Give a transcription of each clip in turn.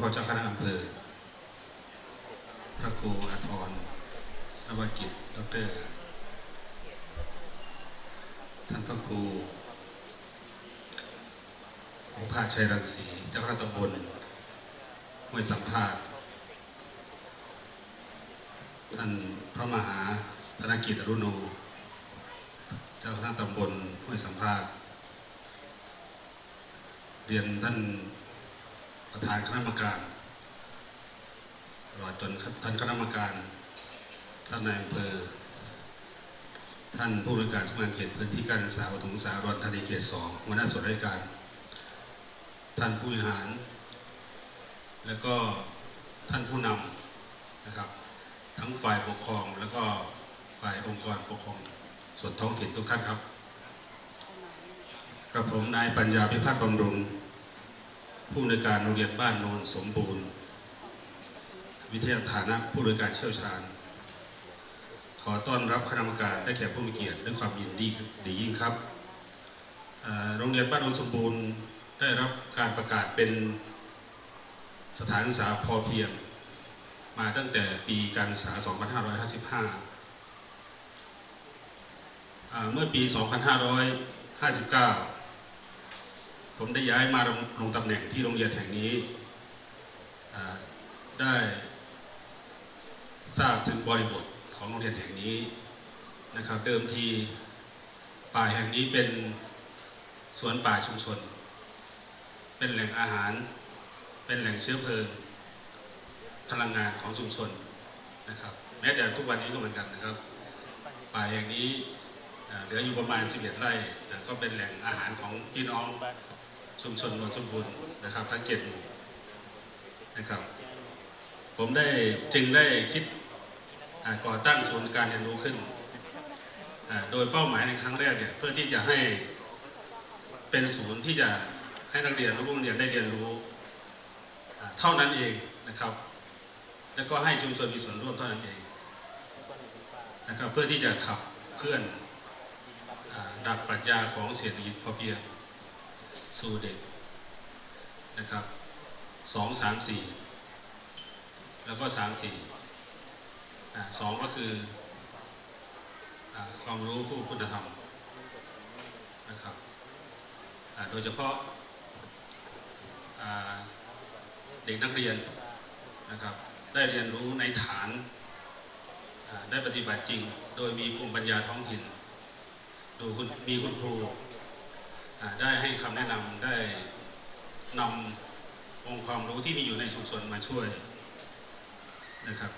พ่อเจ้าคณะอำเภอ พระครูอาทรนวกิจดร ท่านพระครูโอภาสชัยรังสีเจ้าคณะตำบลห้วยสัมภาษณ์ท่านพระมหาธนกิจอรุโน เจ้าคณะตำบลห้วยสัมภาษณ์เรียนท่าน ประธานคณะกรรมการตลอดจนท่านคณะกรรมการ ท่านนายอำเภอ ท่านผู้บริการสำนักงานเขตพื้นที่การศึกษาปฐมศึกษารอนธานีเขตสองหัวหน้าส่วนราชการ ท่านผู้บริหาร แล้วก็ท่านผู้นำนะครับ ทั้งฝ่ายปกครองแล้วก็ฝ่ายองค์กรปกครองส่วนท้องถิ่นทุกท่านครับ กับผมนายปัญญาพิพัฒน์บำรุง ผู้ในวยการโรงเรียนบ้านโนนสมบูรณ์ วิทยาฐานะผู้บริการเชี่ยวชาญ ขอต้อนรับคณะกรรมการและแขกผู้มีเกียรติด้วยความยินดีดียิ่งครับโรงเรียนบ้านโนนสมบูรณ์ได้รับการประกาศเป็นสถานศึกษาพอเพียง มาตั้งแต่ปีการศึกษา 2555อ่าเมื่อปี 2559 ผมได้ย้ายมาลงลงตำแหน่งที่โรงเรียนแห่งนี้ ได้ทราบถึงบริบทของโรงเรียนแห่งนี้นะครับ เดิมทีป่าแห่งนี้เป็นสวนป่าชุมชน เป็นแหล่งอาหาร เป็นแหล่งเชื้อเพลิง พลังงานของชุมชนนะครับ แม้แต่ทุกวันนี้ก็เหมือนกันนะครับ ป่าแห่งนี้เหลืออยู่ประมาณ 11 ไร่ ก็เป็นแหล่งอาหารของพี่น้อง ชุมชนนนสมบูรณ์นะครับทั้งเจ็ดหมู่นะครับ ผมได้จึงได้คิดก่อตั้งศูนย์การเรียนรู้ขึ้น โดยเป้าหมายในครั้งแรกเนี่ยเพื่อที่จะให้เป็นศูนย์ที่จะให้นักเรียนลูกโรงเรียนได้เรียนรู้เท่านั้นเองนะครับ แล้วก็ให้ชุมชนมีส่วนร่วมเท่านั้นเองนะครับเพื่อที่จะขับเคลื่อนอดักปรัชญาของเศรษฐกิจพอเพียง สู่เด็กนะครับสองสามสี่แล้วก็สามสี่สองก็คืออความรู้ผู้คุณธรรมนะครับโดยเฉพาะเด็กนักเรียนนะครับได้เรียนรู้ในฐานได้ปฏิบัติจริง โดยมีภูมิปัญญาท้องถิ่นดูคุณมีคุณครู ได้ให้คำแนะนำได้นำองค์ความรู้ที่มีอยู่ในชุมชนมาช่วยนะครับ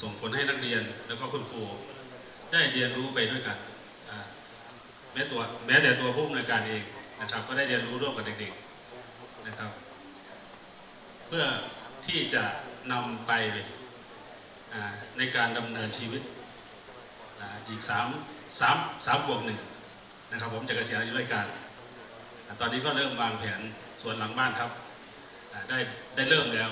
ส่งผลให้นักเรียนแล้วก็คุณครูได้เรียนรู้ไปด้วยกันแม้ตัวแม้แต่ตัวผู้อำนวยการเองนะครับ ก็ได้เรียนรู้ร่วมกับเด็กๆนะครับ เพื่อที่จะนำไปในการดำเนินชีวิตอีกสามสามสามบวกห นะครับ ผมจะเกษียณอายุราชการ ตอนนี้ก็เริ่มวางแผนส่วนหลังบ้านครับได้ได้เริ่มแล้ว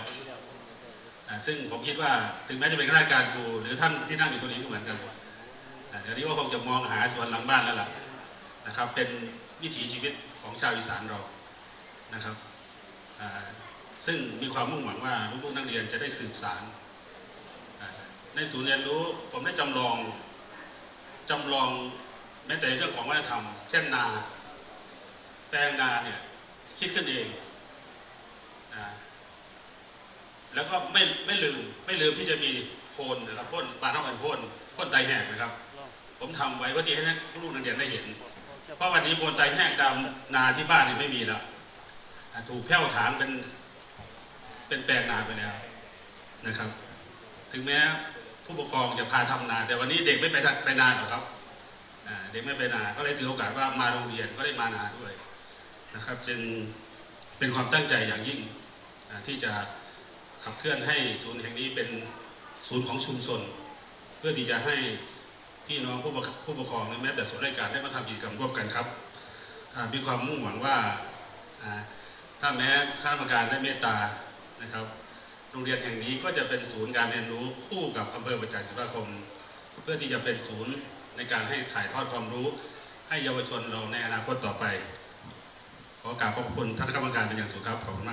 ซึ่งผมคิดว่าถึงแม้จะเป็นข้าราชการครูหรือท่านที่นั่งอยู่ตรงนี้ก็เหมือนกันเดี๋ยวนี้ก็คงจะมองหาสวนหลังบ้านแล้วล่ะนะครับ เป็นวิถีชีวิตของชาวอีสานเรานะครับซึ่งมีความมุ่งหวังว่าลูกๆนักเรียนจะได้สืบสาร ในศูนย์เรียนรู้ผมได้จำลองจำลอง แม้แต่เรื่องของวัฒนธรรม เช่นนาแปลงนาเนี่ยคิดขึ้นเองอ่าแล้วก็ไม่ไม่ลืมไม่ลืมที่จะมีโพนนะครับพ่นปลาเท่ากันพ่นพ่นไตแห้งนะครับ ผมทำไว้เพื่อที่ให้ลูกนักเรียนได้เห็น เพราะวันนี้โพนไตแห้งตามนาที่บ้านนี่ไม่มีแล้วถูกแผ่วถางเป็นเป็นแปลงนาไปแล้วนะครับ ถึงแม้ผู้ปกครองจะพาทำนา แต่วันนี้เด็กไม่ไปไปนาหรอกครับ เด็กไม่ไปนาก็เลยถือโอกาสว่ามาโรงเรียนก็ได้มานาด้วยนะครับ จึงเป็นความตั้งใจอย่างยิ่งที่จะขับเคลื่อนให้ศูนย์แห่งนี้เป็นศูนย์ของชุมชน เพื่อที่จะให้พี่น้องผู้ปกผู้ปกครองแม้แต่ส่วนราชการได้มาทำกิจกรรมร่วมกันครับมีความมุ่งหวังว่าอ่าถ้าแม้ข้าราชการได้เมตตานะครับโรงเรียนแห่งนี้ก็จะเป็นศูนย์การเรียนรู้คู่กับอำเภอประจักษ์ศิลปาคม เพื่อที่จะเป็นศูนย์ ในการให้ถ่ายทอดความรู้ ให้เยาวชนเราในอนาคตต่อไป ขอกราบขอบคุณท่านกรรมการเป็นอย่างสูงครับขอบคุณมากครับ